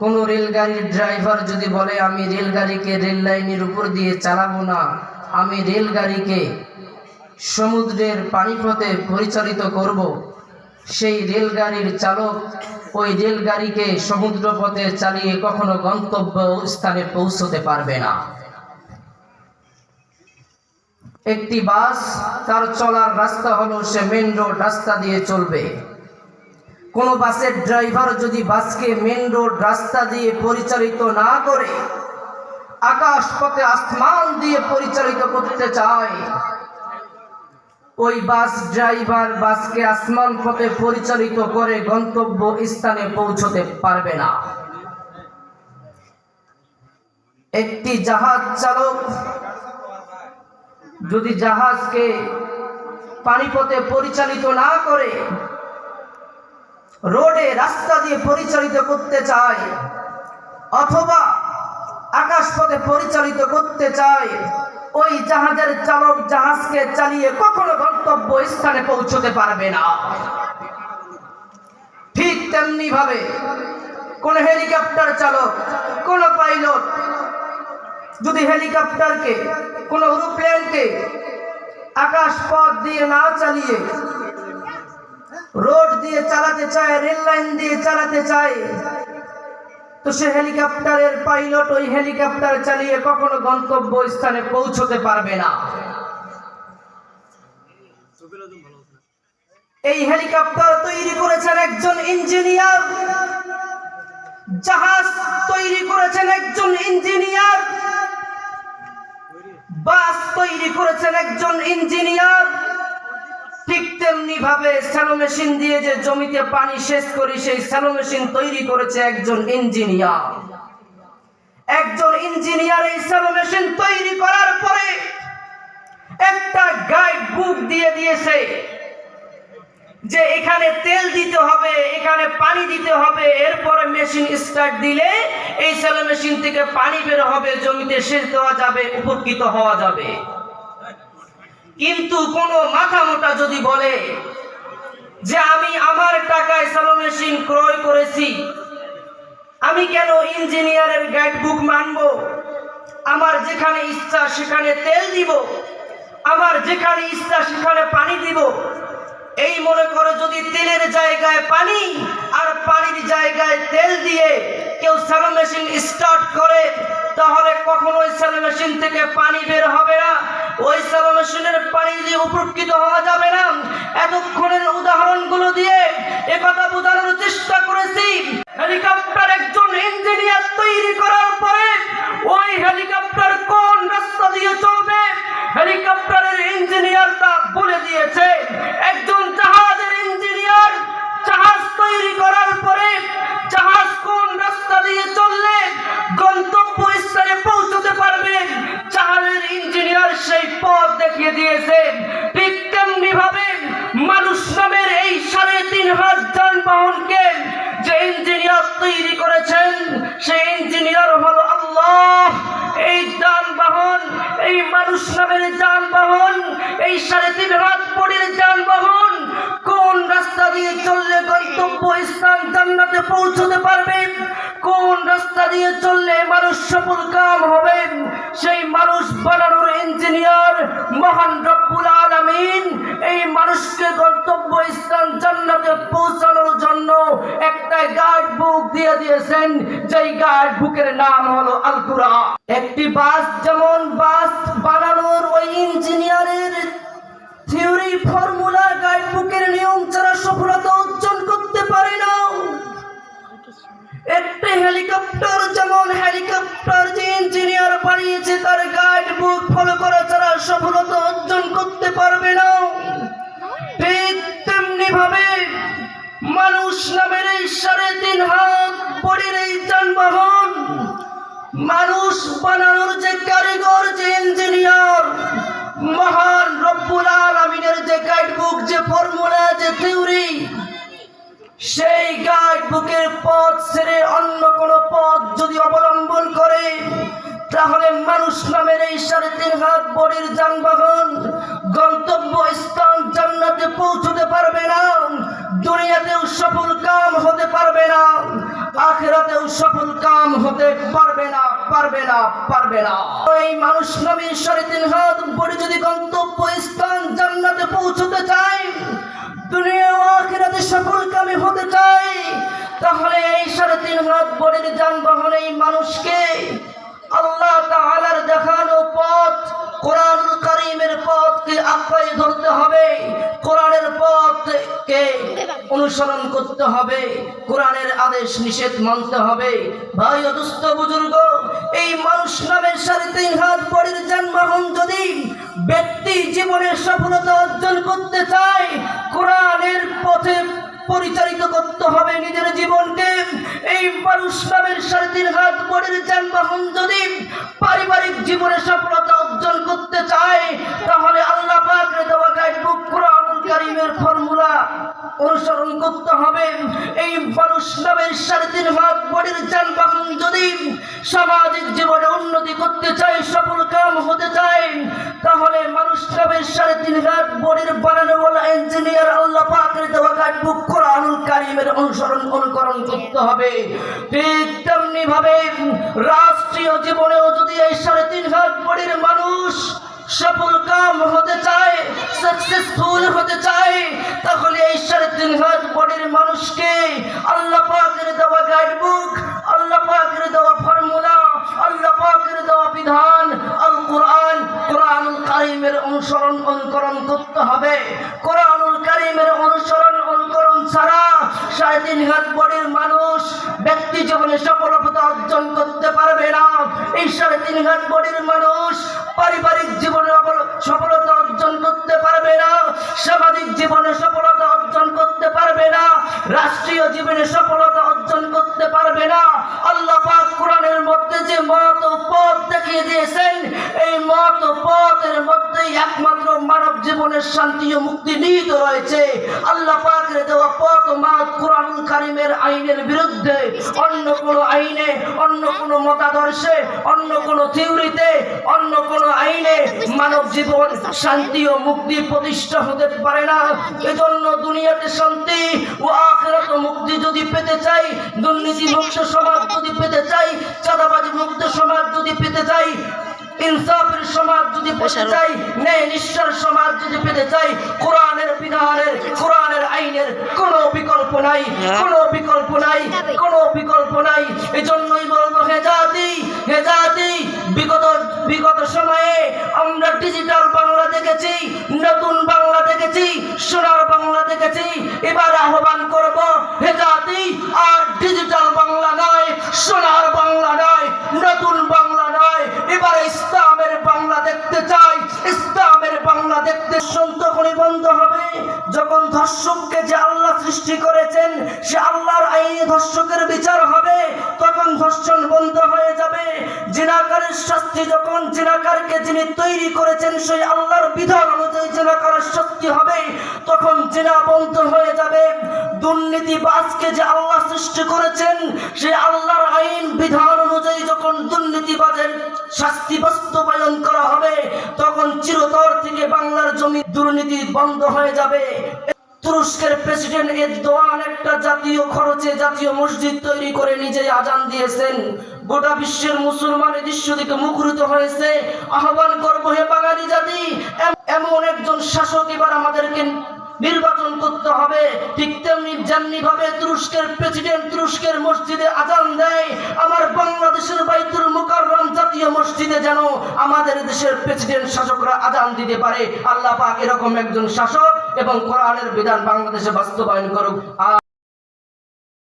কোন রেলগাড়ির ড্রাইভার যদি বলে, আমি রেলগাড়িকে রেল লাইনের উপর দিয়ে চালাবো না, আমি রেলগাড়িকে সমুদ্রের পানিপথে পরিচালিত করব, সেই রেলগাড়ির চালক ওই রেলগাড়িকে সমুদ্র পথে চালিয়ে কখনো গন্তব্য স্থানে পৌঁছতে পারবে না। একটি বাস তার চলার রাস্তা হলো সে মেন রোড রাস্তা দিয়ে চলবে। কোন বাসের ড্রাইভার যদি বাসকে মেন রোড রাস্তা দিয়ে পরিচালিত না করে আকাশ পথে আসমান দিয়ে পরিচালিত করতে চায়, ওই বাস ড্রাইভার বাসকে আসমান পথে পরিচালিত করে গন্তব্য স্থানে পৌঁছতে পারবে না। একটি জাহাজ চালক যদি জাহাজকে পানিপথে পরিচালিত না করে রোডে রাস্তা দিয়ে পরিচালিত করতে চায়, অথবা আকাশপথে পরিচালিত করতে চায়, ওই জাহাজের চালক জাহাজকে চালিয়ে কখনো গন্তব্য স্থানে পৌঁছতে পারবে না। ঠিক তেমনি ভাবে কোন হেলিকপ্টার চালক, কোন পাইলট যদি হেলিকপ্টারকে, কোন এরোপ্লেনকে আকাশ পথ দিয়ে না চালিয়ে রোড দিয়ে চালাতে চায়, রেল লাইন দিয়ে চালাতে চায়। তো সে হেলিকপ্টারের পাইলট ওই হেলিকপ্টার চালিয়ে কখনো গন্তব্য স্থানে পৌঁছতে পারবে না। এই হেলিকপ্টার তৈরি করেছেন একজন ইঞ্জিনিয়ার। জাহাজ তৈরি করেছেন একজন ইঞ্জিনিয়ার। বাস তৈরি করেছেন একজন ইঞ্জিনিয়ার। ঠিক তেমনি ভাবে স্যালো মেশিন দিয়ে যে জমিতে পানি সেচ করি, সেই স্যালো মেশিন তৈরি করেছে একজন ইঞ্জিনিয়ার একজন ইঞ্জিনিয়ার এই স্যালো মেশিন তৈরি করার পরে একটা গাইড বুক দিয়ে দিয়েছে যে এখানে তেল দিতে হবে, এখানে পানি দিতে হবে, এরপরে মেশিন স্টার্ট দিলে এই স্যালো মেশিন থেকে পানি বের হবে, জমিতে সেচ দেওয়া যাবে, উপকৃত হওয়া যাবে। কিন্তু কোনো মাথা মোটা যদি বলে যে আমি আমার টাকায় স্যালো মেশিন ক্রয় করেছি, আমি কেন ইঞ্জিনিয়ারের গাইড বুক মানব? আমার যেখানে ইচ্ছা সেখানে তেল দিব, আমার যেখানে ইচ্ছা সেখানে পানি দিব। এই মনে করো যদি তেলের জায়গায় পানি আর পানির জায়গায় তেল দিয়ে কেউ স্যালো মেশিন স্টার্ট করে, তাহলে কখনোই স্যালো মেশিন থেকে পানি বের হবে না। ওই স্যালো মেশিনের পানি দিয়ে উপকৃত হওয়া যাবে না এতক্ষণের মানুষ নামের যানবাহন, এই সাড়ে তিন হাত পরের যানবাহন, কোন রাস্তা দিয়ে চললে গন্তব্য স্থান জান্নাতে পৌঁছতে পারবে? দিয়ে চললে মানুষ সফল কাম হবে সেই মানুষ বানানোর ইঞ্জিনিয়ার মহান রব্বুল আলামিন এই মানুষকে গন্তব্য স্থান জান্নাতে পৌঁছানোর জন্য একটা গাইড বুক দিয়ে দিয়েছেন। যেই গাইড বুকের নাম হলো আল একটি বাস যেমন বাস বানানোর ওই ইঞ্জিনিয়ারের থিওরি ফর্মুলা গাইড বুকের নিয়ম ছাড়া সফলতা অর্জন করতে পারে না। একটি হেলিকপ্টার যেমন হেলিকপ্টার যে ইঞ্জিনিয়ার বানিয়েছে, তার গাইড বুক ফলো করা ছাড়া সফলতা অর্জন করতে পারবে না। ঠিক তেমনি ভাবে মানুষ নামের এই সাড়ে তিন হাত পরের এই যানবাহন, মানুষ বানানোর যে কারিগর, যে ইঞ্জিনিয়ার হতে পারবে না পারবে না পারবে না। এই মানুষ নবী সাড়ে তিন হাত পরে যদি গন্তব্য স্থান জান্নাতে পৌঁছতে চায়, দুনিয়া ও আখিরাতে সফল কামে হতে চায় তাহলে এই সাড়ে তিন হাত বড়ির যানবাহন এই মানুষকে আল্লাহ তাআলার দেখানো পথ কোরআনুল কারীমের পথকে আঁকড়ে ধরতে হবে। কোরআনের পথকে অনুসরণ করতে হবে। কোরআনের আদেশ নিষেধ মানতে হবে। ভাই দুস্থ বুজুর্গ, এই মানুষ নামের সাড়ে হাত বড়ির যানবাহন যদি ব্যক্তি জীবনের সফলতা অর্জন করতে চায়, কোরআনের পথে পরিচালিত করতে হবে নিজের জীবনকে। এই মানুষ সাড়ে তিন হাত বড়ির যানবাহন যদি পারিবারিক জীবনে সফলতা অর্জন করতে চায়, তাহলে আল্লাহ পাকের দেওয়া গাইডবুক কোরআনুল কারীমের ফর্মুলা অনুসরণ করতে হবে। এই মানুষ নামের হাত যানবাহন যদি সামাজিক জীবনে হবে। ঠিক তেমনি ভাবে রাষ্ট্রীয় জীবনেও যদি এই সাড়ে তিন হাত বড়ির মানুষ সফল কাম হতে চায় সাকসেসফুল হতে চায়, তাহলে এই সাড়ে তিন হাত বডির মানুষকে আল্লাহ পাকের দেওয়া গাইডবুক আল্লাহ পাকের দেওয়া ফর্মুলা আল্লাহ পাকের দেওয়া বিধান আল কোরআন কোরআনুল কারিমের অনুসরণ অনুকরণ করতে হবে। কোরআনুল কারিমের অনুসরণ অনুকরণ ছাড়া সাড়ে তিন হাত বডির মানুষ ব্যক্তি জীবনে সফলতা অর্জন করতে পারবে না। এই সাড়ে তিন হাত বডির মানুষ পারিবারিক জীবনে সফলতা অর্জন করতে পারবে না। সামাজিক জীবনে আইনের বিরুদ্ধে, অন্য কোনো আইনে, অন্য কোনো মতাদর্শে, অন্য কোনো থিওরিতে, অন্য কোনো আইনে মানব জীবন শান্তি ও মুক্তি প্রতিষ্ঠা হতে পারে না। এজন্য দুনিয়াতে শান্তি ও আখেরাত মুক্তি যদি পেতে চাই দুর্নীতি মুক্ত সমাজ ইনসাফের সমাজ যদি পেতে চাই ন্যায় নিষ্ঠার সমাজ যদি পেতে চাই কোরআনের বিধানের কোরআনের আইনের কোনো বিকল্প নাই কোনো বিকল্প নাই কোনো বিকল্প নাই। এই জন্যই বলব হে জাতি হে জাতি বিগত বিগত সময়ে আমরা ডিজিটাল বাংলা দেখেছি নতুন বাংলা দেখেছি সোনার বাংলা দেখেছি এবার আহ্বান যখন জিনাকারকে যিনি তৈরি করেছেন, সেই আল্লাহর বিধান অনুযায়ী জিনাকারের শাস্তি হবে, তখন জিনা বন্ধ হয়ে যাবে। দুর্নীতিবাজকে যে আল্লাহ সৃষ্টি করেছেন, সেই আল্লাহর আইন, বিধান অনুযায়ী যখন দুর্নীতিবাজের শাস্তি বাস্তবায়ন করা হবে, তখন চিরতর থেকে বাংলার জমি দুর্নীতি বন্ধ হয়ে যাবে। তুরস্কের প্রেসিডেন্ট এরদোয়ান একটা জাতীয় খরচে জাতীয় মসজিদ তৈরি করে নিজেই আজান দিয়েছেন। গোটা বিশ্বের মুসলমান এই দৃশ্য দিকে মুখরিত হয়েছে। আহ্বান করব হে বাঙালি জাতি এমন একজন শাসক এবার আমাদেরকে নির্বাচন করতে হবে। ঠিক তেমনি যেমনি ভাবে তুরস্কের প্রেসিডেন্ট তুরস্কের মসজিদে আজান দেয়, আমার বাংলাদেশের বাইতুল মুকাররম জাতীয় মসজিদে যেন আমাদের দেশের প্রেসিডেন্ট শাসকরা আজান দিতে পারে। আল্লাহ পাক এরকম একজন শাসক এবং কোরআনের বিধান বাংলাদেশে বাস্তবায়ন করুক।